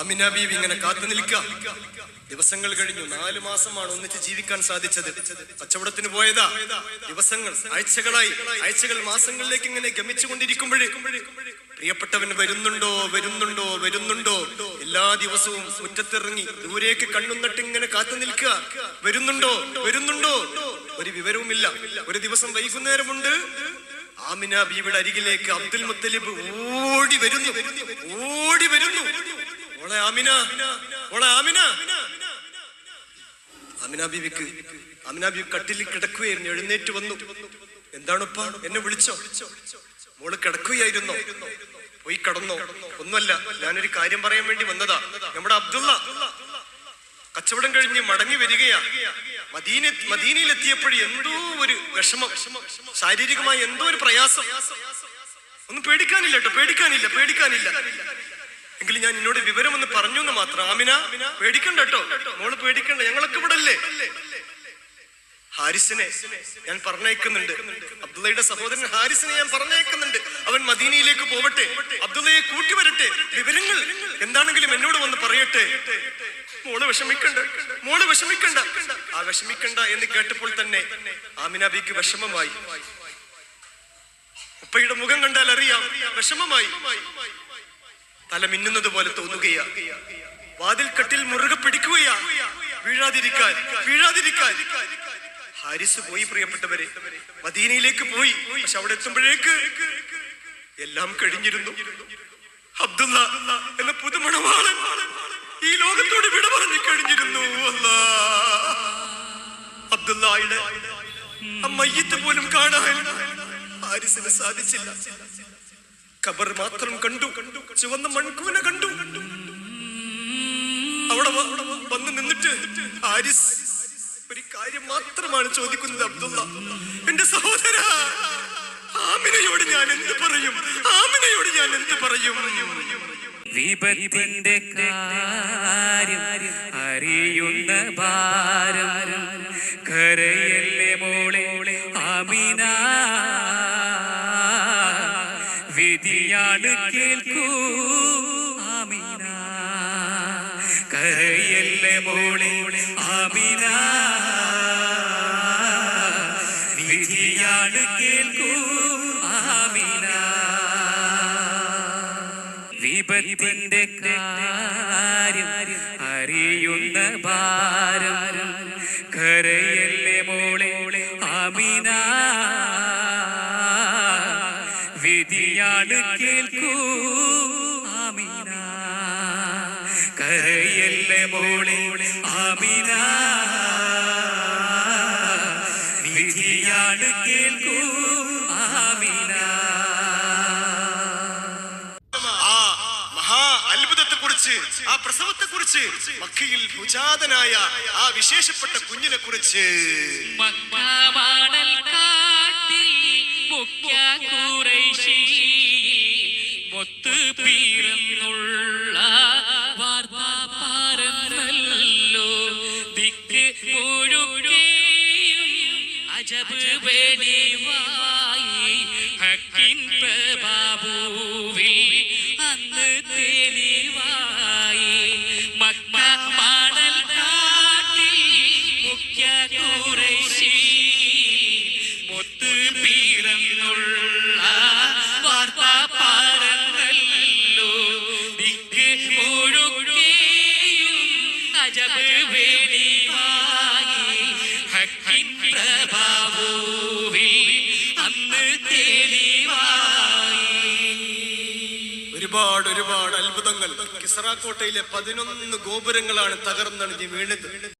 ആമിന ബീവി ഇങ്ങനെ കാത്തു നിൽക്കുക. ദിവസങ്ങൾ കഴിഞ്ഞു. നാല് മാസമാണ് ഒന്നിച്ച് ജീവിക്കാൻ സാധിച്ചത്. കച്ചവടത്തിന് പോയതാ. ദിവസങ്ങൾ ആഴ്ചകളായി. ആഴ്ചകൾ മാസങ്ങളിലേക്ക് ഇങ്ങനെ ഗമിച്ചുകൊണ്ടിരിക്കുമ്പോഴേ പ്രിയപ്പെട്ടവൻ വരുന്നുണ്ടോ വരുന്നുണ്ടോ വരുന്നുണ്ടോ? എല്ലാ ദിവസവും മുറ്റത്തിറങ്ങി ദൂരേക്ക് കണ്ണുന്നിട്ട് ഇങ്ങനെ കാത്തു നിൽക്കുക. വരുന്നുണ്ടോ വരുന്നുണ്ടോ? ഒരു വിവരവുമില്ല. ഒരു ദിവസം വൈകുന്നേരമുണ്ട്. ആമിന ബീവിയുടെ അരികിലേക്ക് അബ്ദുൽ മുത്തലിബ് ഓടി വരുന്നു. ഓടി ഓളെ ആമിന. ആമിന. ആമിന ബിബിക്ക് ആമിന ബിബി കട്ടിലിൽ കിടക്കുകയായിരുന്നു. എഴുന്നേറ്റ് വന്നു. എന്താണുപ്പ? എന്നെ വിളിച്ചോ? മോൾ കിടക്കുകയായിരുന്നു? പോയി കടന്നോ? ഒന്നുമല്ല ഞാനൊരു കാര്യം പറയാൻ വേണ്ടി വന്നതാ. നമ്മുടെ അബ്ദുള്ള കച്ചവടം കഴിഞ്ഞ് മടങ്ങി വരികയാ. മദീന മദീനയിൽ എത്തിയപ്പോഴും എന്തോ ഒരു വിഷമം ശാരീരികമായി എന്തോ ഒരു പ്രയാസം. ഒന്നും പേടിക്കാനില്ല കേട്ടോ പേടിക്കാനില്ല പേടിക്കാനില്ല. എങ്കിലും ഞാൻ എന്നോട് വിവരം ഒന്ന് പറഞ്ഞു എന്ന് മാത്രം. ആമിന പേടിക്കണ്ട കേട്ടോ. മോൾ പേടിക്കണ്ട. ഞങ്ങളൊക്കെ ഇവിടെ അല്ലേ ഹാരിസിനെ ഞാൻ പറഞ്ഞയക്കുന്നുണ്ട്. അബ്ദുള്ളയുടെ സഹോദരൻ ഹാരിസിനെ ഞാൻ പറഞ്ഞയക്കുന്നുണ്ട്. അവൻ മദീനയിലേക്ക് പോവട്ടെ. അബ്ദുള്ളയെ കൂട്ടി വരട്ടെ. വിവരങ്ങൾ എന്താണെങ്കിലും എന്നോട് വന്ന് പറയട്ടെ. മോൾ വിഷമിക്കണ്ട. മോൾ വിഷമിക്കണ്ട. ആ വിഷമിക്കണ്ട എന്ന് കേട്ടപ്പോൾ തന്നെ ആമിന ബിക്ക് വിഷമമായി. ഉപ്പയുടെ മുഖം കണ്ടാൽ അറിയാം. വിഷമമായി. തല മിന്നുന്നത് പോലെ തോന്നുകയാ. വാതിൽ കട്ടിൽ മുറുകെ പിടിക്കുകയാ. വീഴാതിരിക്കാൻ വീഴാതിരിക്കാൻ. ഹാരിസ് പോയി പ്രിയപ്പെട്ടവരെ. മദീനയിലേക്ക് പോയി. പക്ഷെ അവിടെ എത്തുമ്പോഴേക്ക് എല്ലാം കഴിഞ്ഞിരുന്നു. അബ്ദുള്ള എന്ന പുതുമണവാളൻ ഈ ലോകത്തോട് വിട പറഞ്ഞു കഴിഞ്ഞിരുന്നു. അബ്ദുള്ളയുടെ മയ്യത്ത് പോലും കാണാൻ ഹാരിസിന് സാധിച്ചില്ല. ഖബർ മാത്രം കണ്ടു ചുവന്ന മൺകൂന കണ്ടു. അവിടെ വന്ന് നിന്നിട്ട് ഹാരിസ് ഒരു കാര്യം മാത്രമാണ് ചോദിക്കുന്നത് അബ്ദുള്ള. എന്റെ സഹോദര ആമിനയോട് ഞാൻ എന്ത് പറയും? ആമിനയോട് ഞാൻ എന്ത് പറയും? വിപത്തിന്റെ കാര്യം വിധിയാണ് കേൾക്കൂ. ആമിന. കരയല്ലേ മോളെ. ആമിന. വിധിയാണ് കേൾക്കൂ. ആമിന. വിപത്തിന്റെ കാര്യം അറിയുന്ന ഭാരം വിധിയാണ് കേൾക്കൂ ആമീന കരയല്ലേ മോളെ ആമീന വിധിയാണ് കേൾക്കൂ ആമീന ആ മഹാ അത്ഭുതത്തെ കുറിച്ച് ആ പ്രസവത്തെ കുറിച്ച് മക്കയിൽ ഭുജാതനായ ആ വിശേഷപ്പെട്ട കുഞ്ഞിനെ കുറിച്ച് മൊത്ത് പീറന്നുള്ള വാർത്ത പാരന്നല്ലോ ദിക്ക് അജബ് വെളിവായി ഹക്കിൻ പ്രഭാബുവിൽ അന്ന് തെളിവായി അജബ് വെളിവായി ഹക്കിൻ പ്രഭാവുവിൽ അന്ന് തെളിവായി. ഒരുപാട് ഒരുപാട് അത്ഭുതങ്ങൾ. കിസറ കോട്ടയിലെ പതിനൊന്ന് ഗോപുരങ്ങളാണ് തകർന്നണിഞ്ഞ് വീണത്.